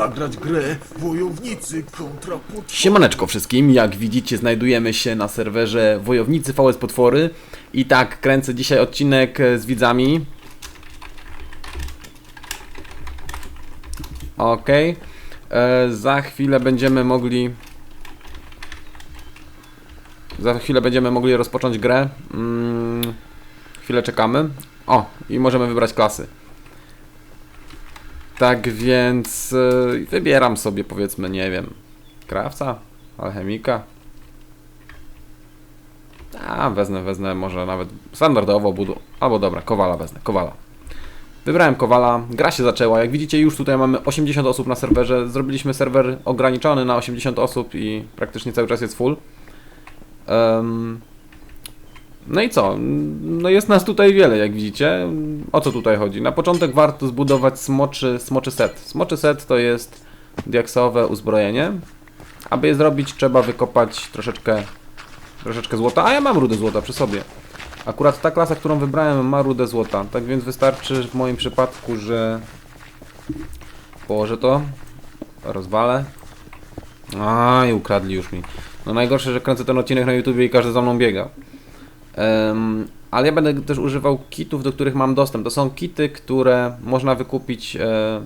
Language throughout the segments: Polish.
zagrać grę Wojownicy kontra potwory. Siemaneczko wszystkim, jak widzicie znajdujemy się na serwerze Wojownicy VS Potwory i tak kręcę dzisiaj odcinek e, z widzami. Okej, E, za chwilę będziemy mogli... Za chwilę będziemy mogli rozpocząć grę. Mm, chwilę czekamy. O, i możemy wybrać klasy. Tak więc e, wybieram sobie powiedzmy, nie wiem, krawca, alchemika. A, wezmę, wezmę może nawet standardowo budu. Albo dobra, kowala wezmę, kowala. Wybrałem kowala, gra się zaczęła. Jak widzicie, już tutaj mamy 80 osób na serwerze. Zrobiliśmy serwer ograniczony na 80 osób i praktycznie cały czas jest full. Em, no i co? No jest nas tutaj wiele, jak widzicie. O co tutaj chodzi? Na początek warto zbudować smoczy, smoczy set. Smoczy set to jest diaksowe uzbrojenie. Aby je zrobić, trzeba wykopać troszeczkę, troszeczkę złota. A ja mam rudę złota przy sobie. Akurat ta klasa, którą wybrałem, ma rudę złota. Tak więc wystarczy w moim przypadku, że położę to, rozwalę. A i ukradli już mi. No najgorsze, że kręcę ten odcinek na YouTube i każdy za mną biega. Em, ale ja będę też używał kitów, do których mam dostęp. To są kity, które można wykupić e,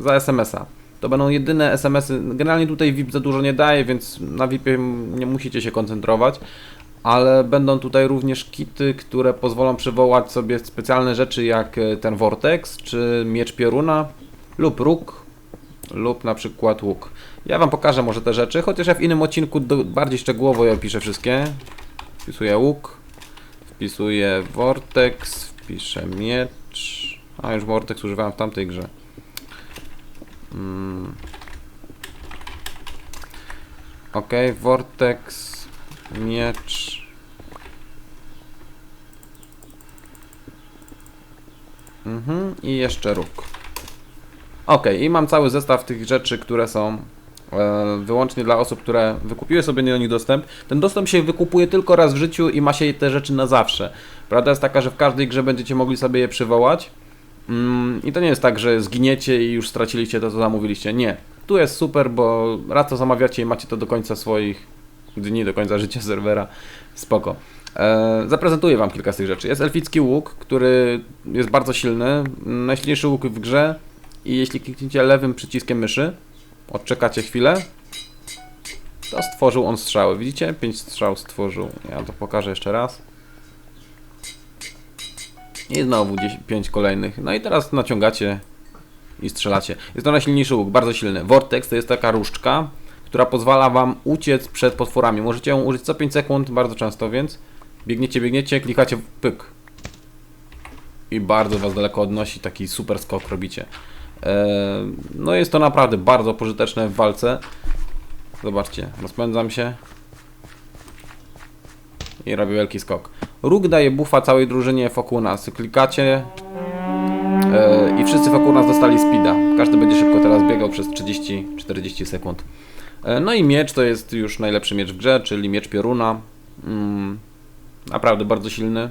za SMS-a. To będą jedyne SMS-y. Generalnie tutaj VIP za dużo nie daje, więc na VIP-ie nie musicie się koncentrować. Ale będą tutaj również kity, które pozwolą przywołać sobie specjalne rzeczy jak e, ten Vortex, czy miecz pioruna, lub róg, lub na przykład łuk. Ja Wam pokażę może te rzeczy, chociaż ja w innym odcinku do, bardziej szczegółowo je opiszę wszystkie. Wpisuję łuk, wpisuję Vortex, wpiszę miecz. A już Vortex używałem w tamtej grze. Mm. Ok, Vortex, miecz. Mhm, i jeszcze róg. Ok, i mam cały zestaw tych rzeczy, które są wyłącznie dla osób, które wykupiły sobie do nich dostęp. Ten dostęp się wykupuje tylko raz w życiu i ma się te rzeczy na zawsze. Prawda jest taka, że w każdej grze będziecie mogli sobie je przywołać. Mm, I to nie jest tak, że zginiecie i już straciliście to, co zamówiliście. Nie. Tu jest super, bo raz to zamawiacie i macie to do końca swoich dni, do końca życia serwera. Spoko. E, zaprezentuję Wam kilka z tych rzeczy. Jest elficki łuk, który jest bardzo silny. Najsilniejszy łuk w grze. I jeśli klikniecie lewym przyciskiem myszy, odczekacie chwilę, to stworzył on strzały. Widzicie? 5 strzał stworzył. Ja to pokażę jeszcze raz. I znowu 5 kolejnych. No i teraz naciągacie i strzelacie. Jest to najsilniejszy łuk, bardzo silny. Vortex to jest taka różdżka, która pozwala wam uciec przed potworami. Możecie ją użyć co 5 sekund, bardzo często, więc biegniecie, biegniecie, klikacie pyk. I bardzo was daleko odnosi, taki super skok robicie. Eee, No jest to naprawdę bardzo pożyteczne w walce. Zobaczcie, rozpędzam się. I robię wielki skok. Róg daje buffa całej drużynie wokół nas. Klikacie e, i wszyscy wokół nas dostali speeda. Każdy będzie szybko teraz biegał przez 30-40 sekund. E, no i miecz to jest już najlepszy miecz w grze, czyli miecz pioruna. Mm, naprawdę bardzo silny.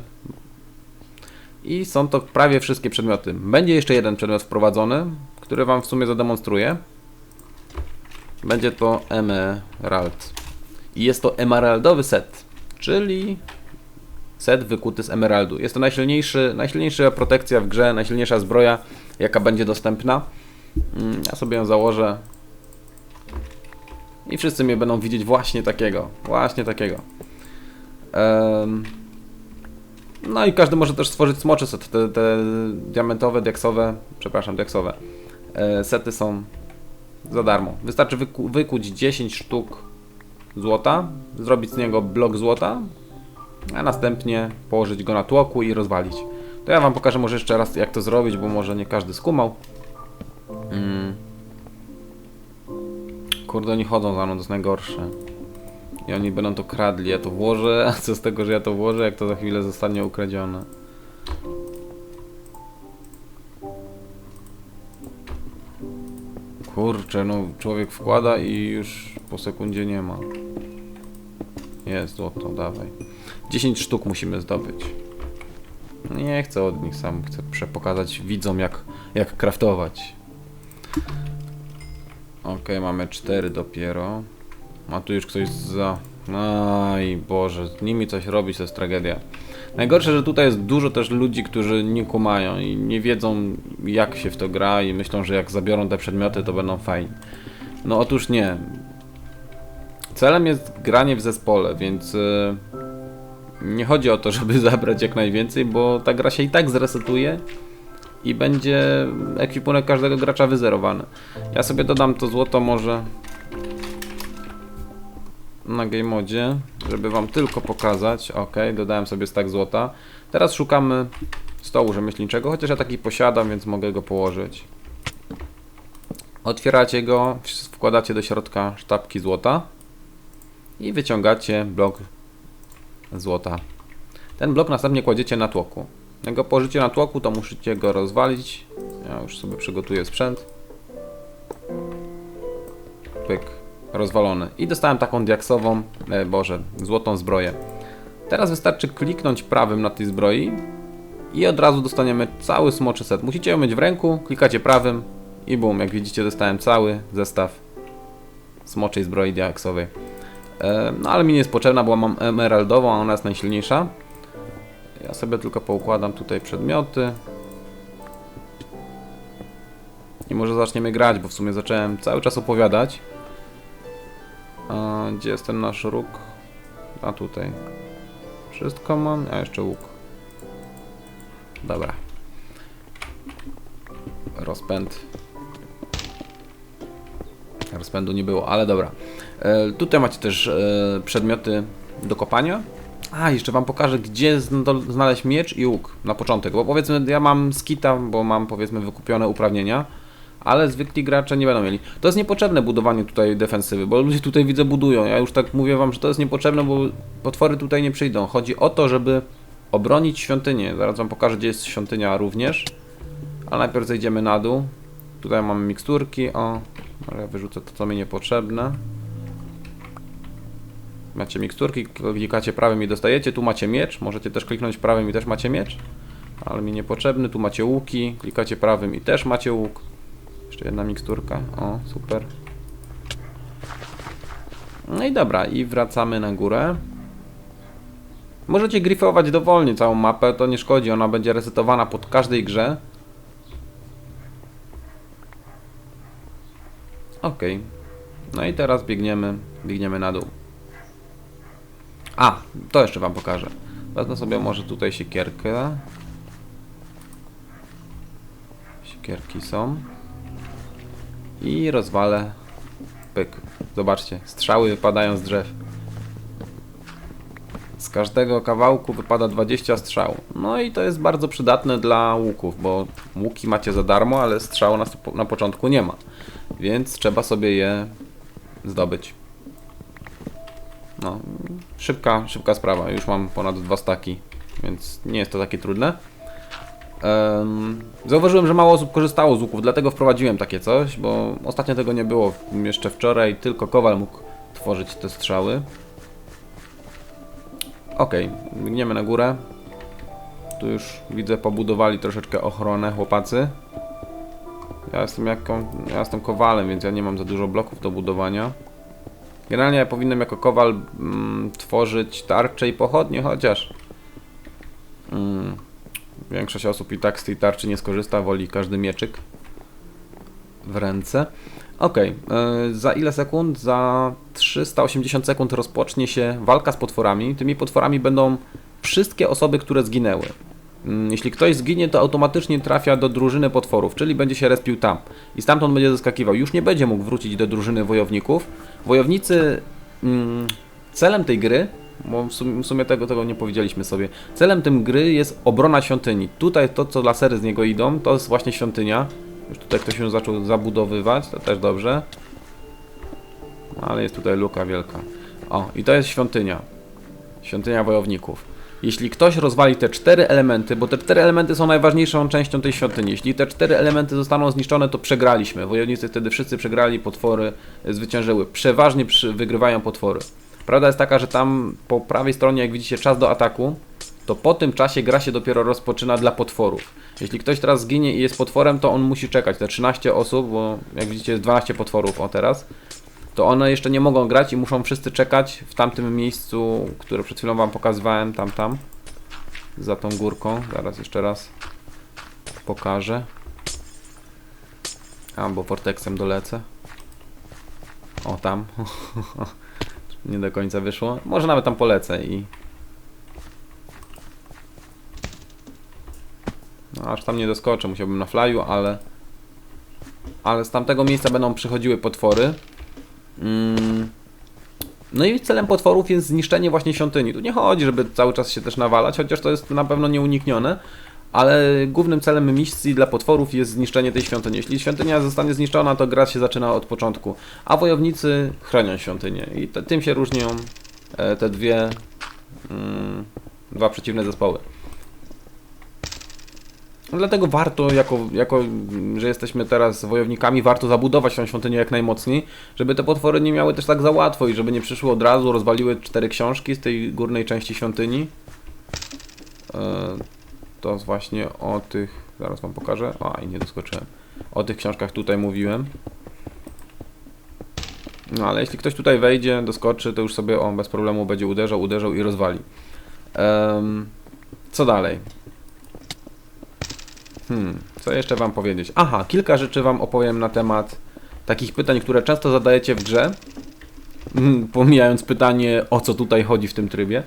I są to prawie wszystkie przedmioty. Będzie jeszcze jeden przedmiot wprowadzony, który Wam w sumie zademonstruję. Będzie to Emerald. I jest to emeraldowy set, czyli set wykuty z emeraldu. Jest to najsilniejszy, najsilniejsza protekcja w grze, najsilniejsza zbroja, jaka będzie dostępna. Mm, Ja sobie ją założę. I wszyscy mnie będą widzieć właśnie takiego. Właśnie takiego. Em, no i każdy może też stworzyć smoczy set. Te, te diamentowe, diaksowe, przepraszam, diaksowe e, sety są za darmo. Wystarczy wyku, wykuć 10 sztuk złota, zrobić z niego blok złota, a następnie położyć go na tłoku i rozwalić. To ja wam pokażę może jeszcze raz jak to zrobić, bo może nie każdy skumał. Mm. Kurde, oni chodzą za mną, to jest najgorsze. I oni będą to kradli, ja to włożę, a co z tego, że ja to włożę, jak to za chwilę zostanie ukradzione. Kurczę, no człowiek wkłada i już po sekundzie nie ma. Jest złoto, dawaj. 10 sztuk musimy zdobyć. Nie chcę od nich sam, chcę prze- pokazać widzom jak, jak craftować. Okej, mamy cztery dopiero. A tu już ktoś za... Aj Boże, z nimi coś robić to jest tragedia. Najgorsze, że tutaj jest dużo też ludzi, którzy nie kumają i nie wiedzą jak się w to gra i myślą, że jak zabiorą te przedmioty to będą fajni. No otóż nie. Celem jest granie w zespole, więc y, nie chodzi o to, żeby zabrać jak najwięcej, bo ta gra się i tak zresetuje i będzie ekwipunek każdego gracza wyzerowany. Ja sobie dodam to złoto może na game modzie, żeby wam tylko pokazać. Ok, dodałem sobie stack złota. Teraz szukamy stołu rzemieślniczego, chociaż ja taki posiadam, więc mogę go położyć. Otwieracie go, wkładacie do środka sztabki złota i wyciągacie blok złota. Ten blok następnie kładziecie na tłoku. Jak go położycie na tłoku, to musicie go rozwalić. Ja już sobie przygotuję sprzęt. Pyk, rozwalony. I dostałem taką diaksową, e, boże, złotą zbroję. Teraz wystarczy kliknąć prawym na tej zbroi i od razu dostaniemy cały smoczy set. Musicie ją mieć w ręku, klikacie prawym i bum, jak widzicie dostałem cały zestaw smoczej zbroi diaksowej. E, no ale mi nie jest potrzebna, bo mam emeraldową, a ona jest najsilniejsza. Ja sobie tylko poukładam tutaj przedmioty. I może zaczniemy grać, bo w sumie zacząłem cały czas opowiadać. Gdzie jest ten nasz róg? A tutaj. Wszystko mam, a jeszcze łuk. Dobra. Rozpęd. Rozpędu nie było, ale dobra. E, tutaj macie też e, przedmioty do kopania. A, jeszcze wam pokażę, gdzie zna- znaleźć miecz i łuk na początek. Bo powiedzmy, ja mam skita, bo mam powiedzmy wykupione uprawnienia, ale zwykli gracze nie będą mieli. To jest niepotrzebne budowanie tutaj defensywy, bo ludzie tutaj widzę budują. Ja już tak mówię wam, że to jest niepotrzebne, bo potwory tutaj nie przyjdą. Chodzi o to, żeby obronić świątynię. Zaraz wam pokażę, gdzie jest świątynia również. Ale najpierw zejdziemy na dół. Tutaj mamy miksturki. O, może ja wyrzucę to, co mi niepotrzebne. Macie miksturki, klikacie prawym i dostajecie. Tu macie miecz. Możecie też kliknąć prawym i też macie miecz. Ale mi niepotrzebny. Tu macie łuki. Klikacie prawym i też macie łuk. Jeszcze jedna miksturka. O, super. No i dobra, i wracamy na górę. Możecie gryfować dowolnie całą mapę, to nie szkodzi, ona będzie resetowana pod każdej grze. Ok. No i teraz biegniemy, biegniemy na dół. A, to jeszcze wam pokażę. Wezmę sobie może tutaj siekierkę. Siekierki są. I rozwalę. Pyk. Zobaczcie, strzały wypadają z drzew. Z każdego kawałku wypada 20 strzał. No i to jest bardzo przydatne dla łuków, bo łuki macie za darmo, ale strzału na, na początku nie ma. Więc trzeba sobie je zdobyć. No, szybka, szybka sprawa. Już mam ponad dwa staki, więc nie jest to takie trudne. Em, zauważyłem, że mało osób korzystało z łuków, dlatego wprowadziłem takie coś, bo ostatnio tego nie było. Jeszcze wczoraj tylko Kowal mógł tworzyć te strzały. Okej, biegniemy na górę. Tu już widzę pobudowali troszeczkę ochronę chłopacy. Ja jestem jaką, ja jestem kowalem, więc ja nie mam za dużo bloków do budowania. Generalnie ja powinienem jako kowal mm, tworzyć tarcze i pochodnie, chociaż mm, większość osób i tak z tej tarczy nie skorzysta, woli każdy mieczyk w ręce. Okej, y, za ile sekund? Za 380 sekund rozpocznie się walka z potworami. Tymi potworami będą wszystkie osoby, które zginęły. Mm, Jeśli ktoś zginie, to automatycznie trafia do drużyny potworów, czyli będzie się respił tam. I stamtąd będzie zeskakiwał. Już nie będzie mógł wrócić do drużyny wojowników. Wojownicy... Mm, celem tej gry, bo w sumie, w sumie tego, tego nie powiedzieliśmy sobie, celem tej gry jest obrona świątyni. Tutaj to, co lasery z niego idą, to jest właśnie świątynia. Już tutaj ktoś się zaczął zabudowywać, to też dobrze. Ale jest tutaj luka wielka. O, i to jest świątynia. Świątynia wojowników. Jeśli ktoś rozwali te cztery elementy, bo te cztery elementy są najważniejszą częścią tej świątyni. Jeśli te cztery elementy zostaną zniszczone, to przegraliśmy. Wojownicy wtedy wszyscy przegrali, potwory zwyciężyły. Przeważnie przy, wygrywają potwory. Prawda jest taka, że tam po prawej stronie, jak widzicie, czas do ataku, to po tym czasie gra się dopiero rozpoczyna dla potworów. Jeśli ktoś teraz zginie i jest potworem, to on musi czekać. Te 13 osób, bo jak widzicie jest 12 potworów o teraz, to one jeszcze nie mogą grać i muszą wszyscy czekać w tamtym miejscu, które przed chwilą wam pokazywałem, tam, tam. Za tą górką. Zaraz jeszcze raz pokażę. Albo vortexem dolecę. O, tam. nie do końca wyszło. Może nawet tam polecę i... No, aż tam nie doskoczę, musiałbym na flyu, ale... Ale z tamtego miejsca będą przychodziły potwory. Mm. No i celem potworów jest zniszczenie właśnie świątyni. Tu nie chodzi, żeby cały czas się też nawalać, chociaż to jest na pewno nieuniknione. Ale głównym celem misji dla potworów jest zniszczenie tej świątyni. Jeśli świątynia zostanie zniszczona, to gra się zaczyna od początku. A wojownicy chronią świątynię. I te, tym się różnią e, te dwie, mm, dwa przeciwne zespoły. Dlatego warto, jako, jako, że jesteśmy teraz wojownikami, warto zabudować tą świątynię jak najmocniej, żeby te potwory nie miały też tak za łatwo i żeby nie przyszły od razu, rozwaliły cztery książki z tej górnej części świątyni. E, to właśnie o tych, zaraz wam pokażę, a i nie doskoczyłem, o tych książkach tutaj mówiłem. No ale jeśli ktoś tutaj wejdzie, doskoczy, to już sobie on bez problemu będzie uderzał, uderzał i rozwali. Em, co dalej? Hmm, co jeszcze wam powiedzieć? Aha, kilka rzeczy wam opowiem na temat takich pytań, które często zadajecie w grze. Mm, Pomijając pytanie, o co tutaj chodzi w tym trybie.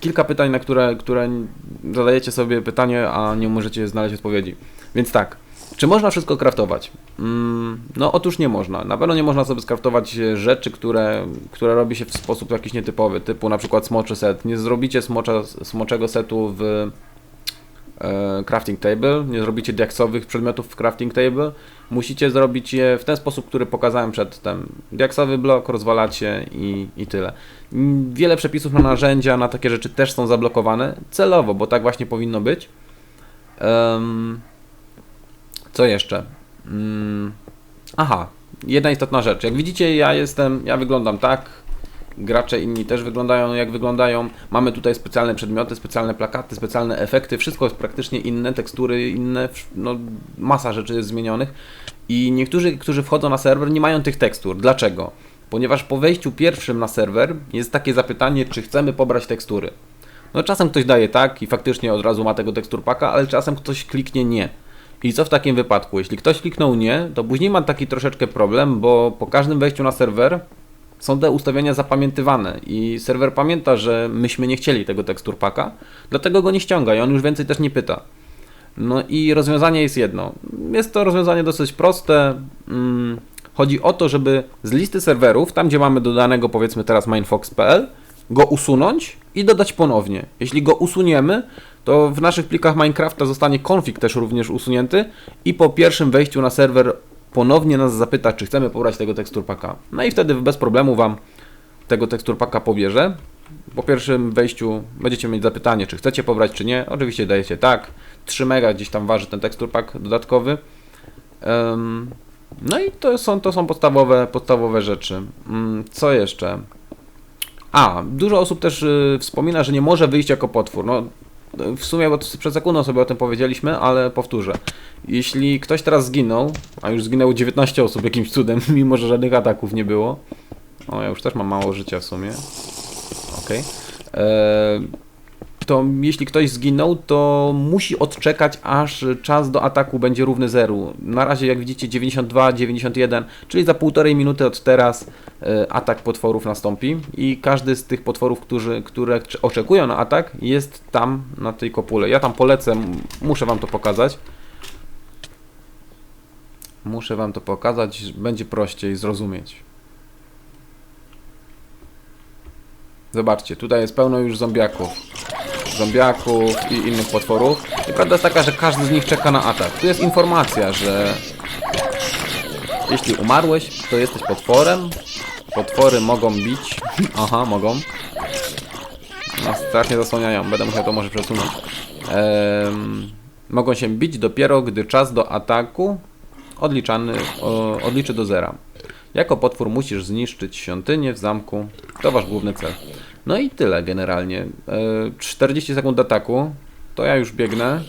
Kilka pytań, na które, które zadajecie sobie pytanie, a nie możecie znaleźć odpowiedzi. Więc tak, czy można wszystko kraftować? Mm, no otóż nie można. Na pewno nie można sobie skraftować rzeczy, które, które robi się w sposób jakiś nietypowy, typu na przykład smoczy set. Nie zrobicie smocza, smoczego setu w crafting table, nie zrobicie diaksowych przedmiotów w crafting table, musicie zrobić je w ten sposób, który pokazałem przedtem. Diaksowy blok rozwalacie i, i tyle. Mm, Wiele przepisów na narzędzia, na takie rzeczy też są zablokowane celowo, bo tak właśnie powinno być. Co jeszcze? Mm, aha, jedna istotna rzecz. Jak widzicie, ja jestem, ja wyglądam tak, gracze inni też wyglądają jak wyglądają. Mamy tutaj specjalne przedmioty, specjalne plakaty, specjalne efekty, wszystko jest praktycznie inne, tekstury inne, no masa rzeczy jest zmienionych. I niektórzy, którzy wchodzą na serwer, nie mają tych tekstur. Dlaczego? Ponieważ po wejściu pierwszym na serwer jest takie zapytanie, czy chcemy pobrać tekstury. No czasem ktoś daje tak i faktycznie od razu ma tego teksturpaka, ale czasem ktoś kliknie nie. I co w takim wypadku? Jeśli ktoś kliknął nie, to później ma taki troszeczkę problem, bo po każdym wejściu na serwer są te ustawienia zapamiętywane i serwer pamięta, że myśmy nie chcieli tego teksturpaka, dlatego go nie ściąga i on już więcej też nie pyta. No i rozwiązanie jest jedno. Jest to rozwiązanie dosyć proste. Mm, Chodzi o to, żeby z listy serwerów, tam gdzie mamy dodanego powiedzmy teraz minefox.pl, go usunąć i dodać ponownie. Jeśli go usuniemy, to w naszych plikach Minecrafta zostanie config też również usunięty i po pierwszym wejściu na serwer ponownie nas zapyta, czy chcemy pobrać tego teksturpaka. No i wtedy bez problemu Wam tego teksturpaka pobierze. Po pierwszym wejściu będziecie mieć zapytanie, czy chcecie pobrać, czy nie. Oczywiście dajecie tak. 3 mega gdzieś tam waży ten teksturpak dodatkowy. No i to są, to są podstawowe, podstawowe rzeczy. Mm, Co jeszcze? A, dużo osób też y, wspomina, że nie może wyjść jako potwór. No, w sumie, bo przed sekundą sobie o tym powiedzieliśmy, ale powtórzę. Jeśli ktoś teraz zginął, a już zginęło 19 osób jakimś cudem, mimo że żadnych ataków nie było. O, ja już też mam mało życia w sumie. Okej. Eee, To jeśli ktoś zginął, to musi odczekać, aż czas do ataku będzie równy zeru. Na razie, jak widzicie, 92, 91, czyli za półtorej minuty od teraz e, atak potworów nastąpi i każdy z tych potworów, którzy, które cz- oczekują na atak, jest tam na tej kopule. Ja tam polecę, muszę wam to pokazać. Muszę wam to pokazać, będzie prościej zrozumieć. Zobaczcie, tutaj jest pełno już zombiaków. Zombiaków i innych potworów. I prawda jest taka, że każdy z nich czeka na atak. Tu jest informacja, że jeśli umarłeś, to jesteś potworem. Potwory mogą bić. Aha, mogą. No, strasznie zasłaniają. Będę musiał to może przesunąć. Em, mogą się bić dopiero, gdy czas do ataku odliczany, o, odliczy do zera. Jako potwór musisz zniszczyć świątynię w zamku. To wasz główny cel. No i tyle generalnie. E, 40 sekund ataku. To ja już biegnę.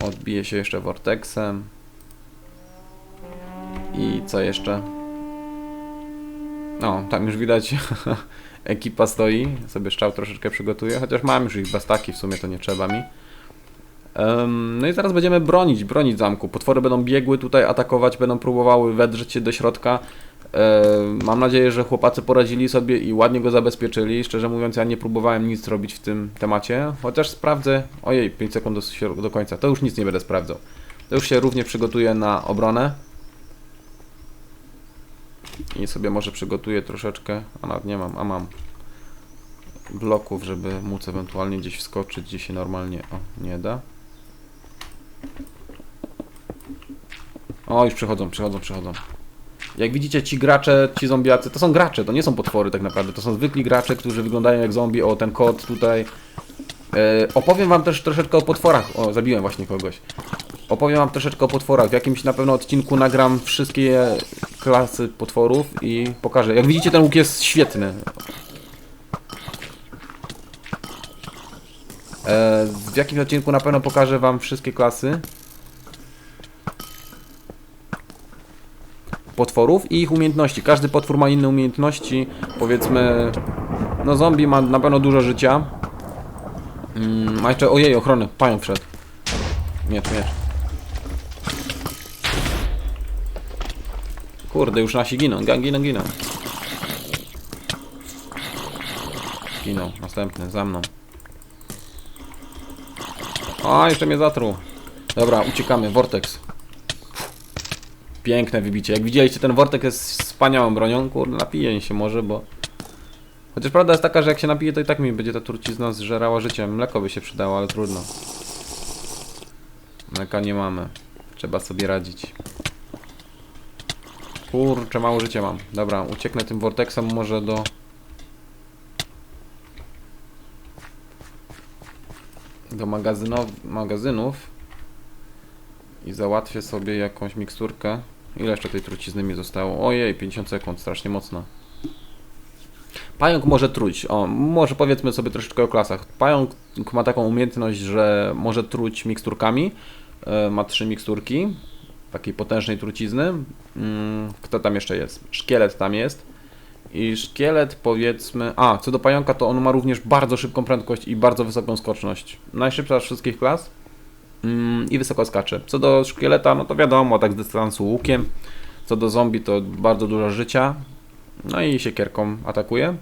Odbiję się jeszcze Vortexem. I co jeszcze? No, tam już widać ekipa stoi. Sobie szczał troszeczkę przygotuję, chociaż mam już ich bastaki, w sumie to nie trzeba mi. Em, no i zaraz będziemy bronić, bronić zamku. Potwory będą biegły tutaj, atakować, będą próbowały wedrzeć się do środka. Em, mam nadzieję, że chłopacy poradzili sobie i ładnie go zabezpieczyli. Szczerze mówiąc, ja nie próbowałem nic robić w tym temacie, chociaż sprawdzę. Ojej, 5 sekund do, do końca. To już nic nie będę sprawdzał. To już się równie przygotuję na obronę. I sobie może przygotuję troszeczkę. A nawet nie mam, a mam bloków, żeby móc ewentualnie gdzieś wskoczyć, gdzie się normalnie o, nie da. O, już przychodzą, przychodzą, przychodzą. Jak widzicie, ci gracze, ci zombiacy, to są gracze, to nie są potwory tak naprawdę, to są zwykli gracze, którzy wyglądają jak zombie. O, ten kot tutaj. E, opowiem wam też troszeczkę o potworach. O, zabiłem właśnie kogoś. Opowiem wam troszeczkę o potworach. W jakimś na pewno odcinku nagram wszystkie klasy potworów i pokażę. Jak widzicie, ten łuk jest świetny. E, w jakimś odcinku na pewno pokażę wam wszystkie klasy potworów i ich umiejętności. Każdy potwór ma inne umiejętności. Powiedzmy, no zombie ma na pewno dużo życia. Mm, a jeszcze, ojej, ochrony, pająk wszedł. Miecz, miecz. Kurde, już nasi giną, Ga- giną, giną. Giną, następny, za mną. A, jeszcze mnie zatruł. Dobra, uciekamy, Vortex. Piękne wybicie. Jak widzieliście, ten Vortex jest wspaniałą bronią. Kurde, napiję się może, bo... Chociaż prawda jest taka, że jak się napije, to i tak mi będzie ta trucizna zżerała życie. Mleko by się przydało, ale trudno. Mleka nie mamy. Trzeba sobie radzić. Kurczę, mało życia mam. Dobra, ucieknę tym Vortexem może do... Do magazynów. I załatwię sobie jakąś miksturkę. Ile jeszcze tej trucizny mi zostało? Ojej, 50 sekund, strasznie mocno. Pająk może truć. O, może powiedzmy sobie troszeczkę o klasach. Pająk ma taką umiejętność, że może truć miksturkami. E, ma trzy miksturki takiej potężnej trucizny. Mm, Kto tam jeszcze jest? Szkielet tam jest. I szkielet powiedzmy... A, co do pająka, to on ma również bardzo szybką prędkość i bardzo wysoką skoczność. Najszybsza z wszystkich klas. Mm, I wysoko skacze. Co do szkieleta, no to wiadomo, tak z dystansu łukiem. Co do zombie, to bardzo dużo życia. No i siekierką atakuje.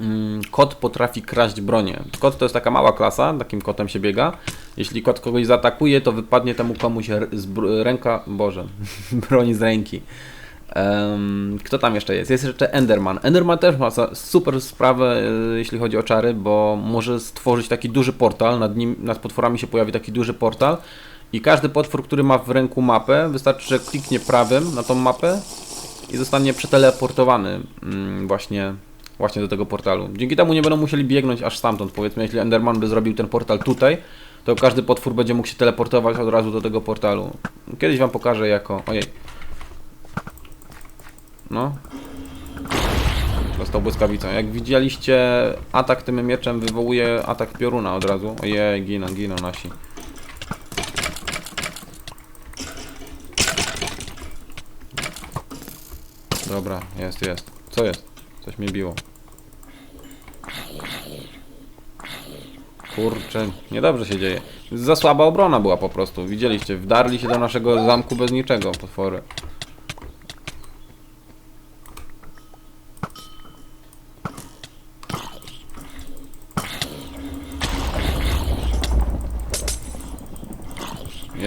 Mm, Kot potrafi kraść bronię. Kot to jest taka mała klasa, takim kotem się biega. Jeśli kot kogoś zaatakuje, to wypadnie temu komuś ręka, boże, broń z ręki. Kto tam jeszcze jest? Jest jeszcze Enderman. Enderman też ma super sprawę, e, jeśli chodzi o czary, bo może stworzyć taki duży portal, nad nim, nad potworami się pojawi taki duży portal i każdy potwór, który ma w ręku mapę, wystarczy, że kliknie prawym na tą mapę i zostanie przeteleportowany mm, właśnie, właśnie do tego portalu. Dzięki temu nie będą musieli biegnąć aż stamtąd. Powiedzmy, jeśli Enderman by zrobił ten portal tutaj, to każdy potwór będzie mógł się teleportować od razu do tego portalu. Kiedyś wam pokażę jako... Ojej. No. Dostał błyskawicą. Jak widzieliście, atak tym mieczem wywołuje atak pioruna od razu. Ojej, giną, giną nasi. Dobra, jest, jest. Co jest? Coś mnie biło. Kurczę, niedobrze się dzieje. Za słaba obrona była po prostu. Widzieliście, wdarli się do naszego zamku bez niczego, potwory.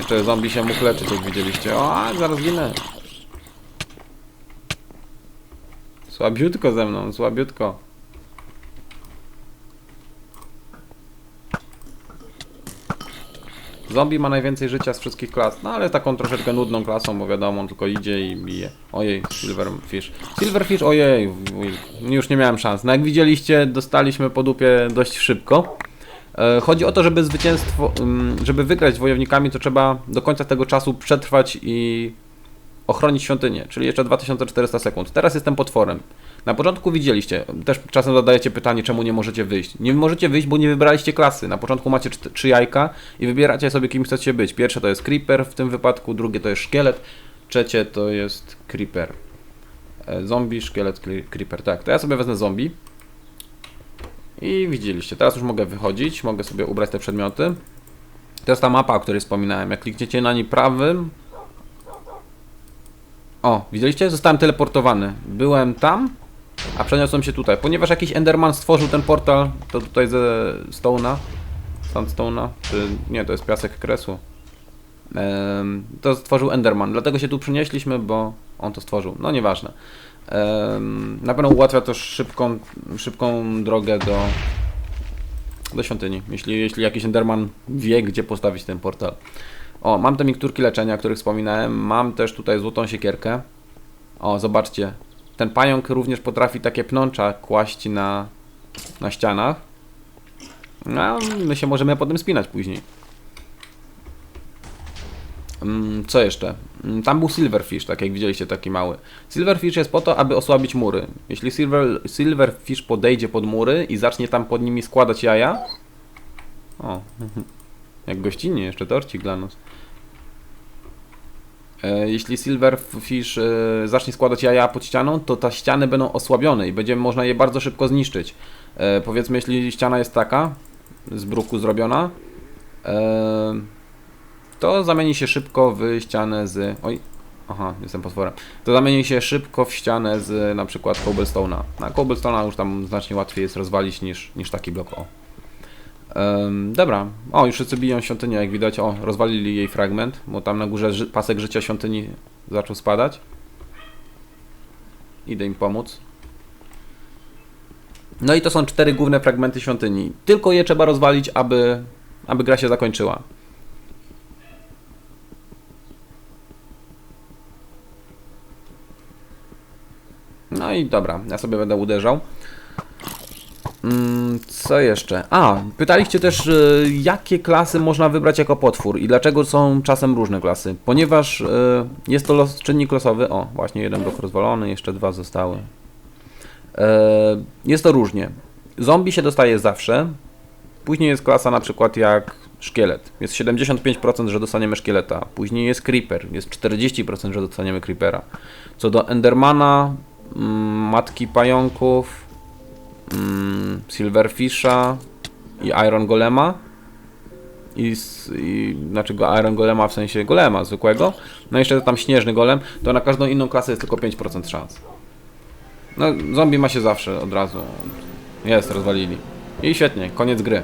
Jeszcze zombie się mógł leczyć, jak widzieliście. O, a, zaraz ginę. Słabiutko ze mną, słabiutko. Zombie ma najwięcej życia z wszystkich klas, no ale taką troszeczkę nudną klasą, bo wiadomo, on tylko idzie i bije. Ojej, Silverfish. Silverfish, ojej, już nie miałem szans. No jak widzieliście, dostaliśmy po dupie dość szybko. E, Chodzi o to, żeby zwycięstwo, ym, żeby wygrać z wojownikami, to trzeba do końca tego czasu przetrwać i ochronić świątynię, czyli jeszcze 2400 sekund. Teraz jestem potworem. Na początku widzieliście, też czasem zadajecie pytanie, czemu nie możecie wyjść. Nie możecie wyjść, bo nie wybraliście klasy. Na początku macie trzy jajka i wybieracie sobie, kim chcecie być. Pierwsze to jest Creeper w tym wypadku, drugie to jest Szkielet, trzecie to jest Creeper. E, Zombie, Szkielet, cre- Creeper. Tak, to ja sobie wezmę zombie. I widzieliście, teraz już mogę wychodzić, mogę sobie ubrać te przedmioty. To jest ta mapa, o której wspominałem. Jak klikniecie na niej prawym. O, widzieliście? Zostałem teleportowany. Byłem tam, a przeniosłem się tutaj. Ponieważ jakiś Enderman stworzył ten portal, to tutaj ze Stone'a. Sandstone'a, czy nie, to jest piasek kresu. To stworzył Enderman, dlatego się tu przynieśliśmy, bo on to stworzył. No nieważne. Na pewno ułatwia to szybką, szybką drogę do, do świątyni. Jeśli, jeśli jakiś Enderman wie, gdzie postawić ten portal. O, mam te mikturki leczenia, o których wspominałem. Mam też tutaj złotą siekierkę. O, zobaczcie. Ten pająk również potrafi takie pnącza kłaść na, na ścianach. No, my się możemy potem spinać później. Mm, Co jeszcze? Mm, Tam był Silverfish, tak jak widzieliście, taki mały. Silverfish jest po to, aby osłabić mury. Jeśli silver, Silverfish podejdzie pod mury i zacznie tam pod nimi składać jaja... O, jak gościnnie, jeszcze torcik dla nas. E, Jeśli Silverfish e, zacznie składać jaja pod ścianą, to te ściany będą osłabione i będzie można je bardzo szybko zniszczyć. E, Powiedzmy, jeśli ściana jest taka, z bruku zrobiona, to zamieni się szybko w ścianę z... Oj, aha, jestem potworem. To zamieni się szybko w ścianę z na przykład cobblestone'a. Na cobblestone'a już tam znacznie łatwiej jest rozwalić niż, niż taki blok. O. Em, dobra, o już wszyscy biją świątynię, jak widać, o rozwalili jej fragment, bo tam na górze ży- pasek życia świątyni zaczął spadać. Idę im pomóc. No i to są cztery główne fragmenty świątyni. Tylko je trzeba rozwalić, aby, aby gra się zakończyła. No i dobra, ja sobie będę uderzał. Mm, co jeszcze? A, pytaliście też, y, jakie klasy można wybrać jako potwór i dlaczego są czasem różne klasy. Ponieważ y, jest to los, czynnik losowy. O, właśnie jeden blok rozwalony, jeszcze dwa zostały. E, jest to różnie. Zombie się dostaje zawsze. Później jest klasa na przykład jak szkielet. Jest 75%, że dostaniemy szkieleta. Później jest creeper. Jest 40%, że dostaniemy creepera. Co do Endermana, matki pająków, mm, Silverfisha i Iron Golema. I, i znaczy go Iron Golema w sensie golema zwykłego. No i jeszcze tam śnieżny golem, to na każdą inną klasę jest tylko 5% szans. No, zombie ma się zawsze od razu. Jest, rozwalili. I świetnie, koniec gry.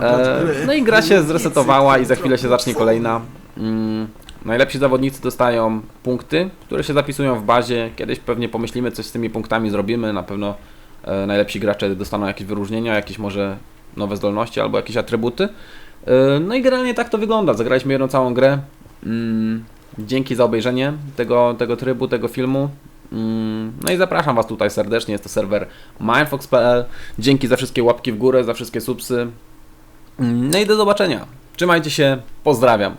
E, no i gra się zresetowała i za chwilę się zacznie kolejna. Mm, najlepsi zawodnicy dostają punkty, które się zapisują w bazie. Kiedyś pewnie pomyślimy, coś z tymi punktami zrobimy. Na pewno e, najlepsi gracze dostaną jakieś wyróżnienia, jakieś może nowe zdolności albo jakieś atrybuty. E, no i generalnie tak to wygląda. Zagraliśmy jedną całą grę. Mm, dzięki za obejrzenie tego, tego trybu, tego filmu. Mm, No i zapraszam Was tutaj serdecznie. Jest to serwer mindfox.pl. Dzięki za wszystkie łapki w górę, za wszystkie subsy. Mm, No i do zobaczenia. Trzymajcie się. Pozdrawiam.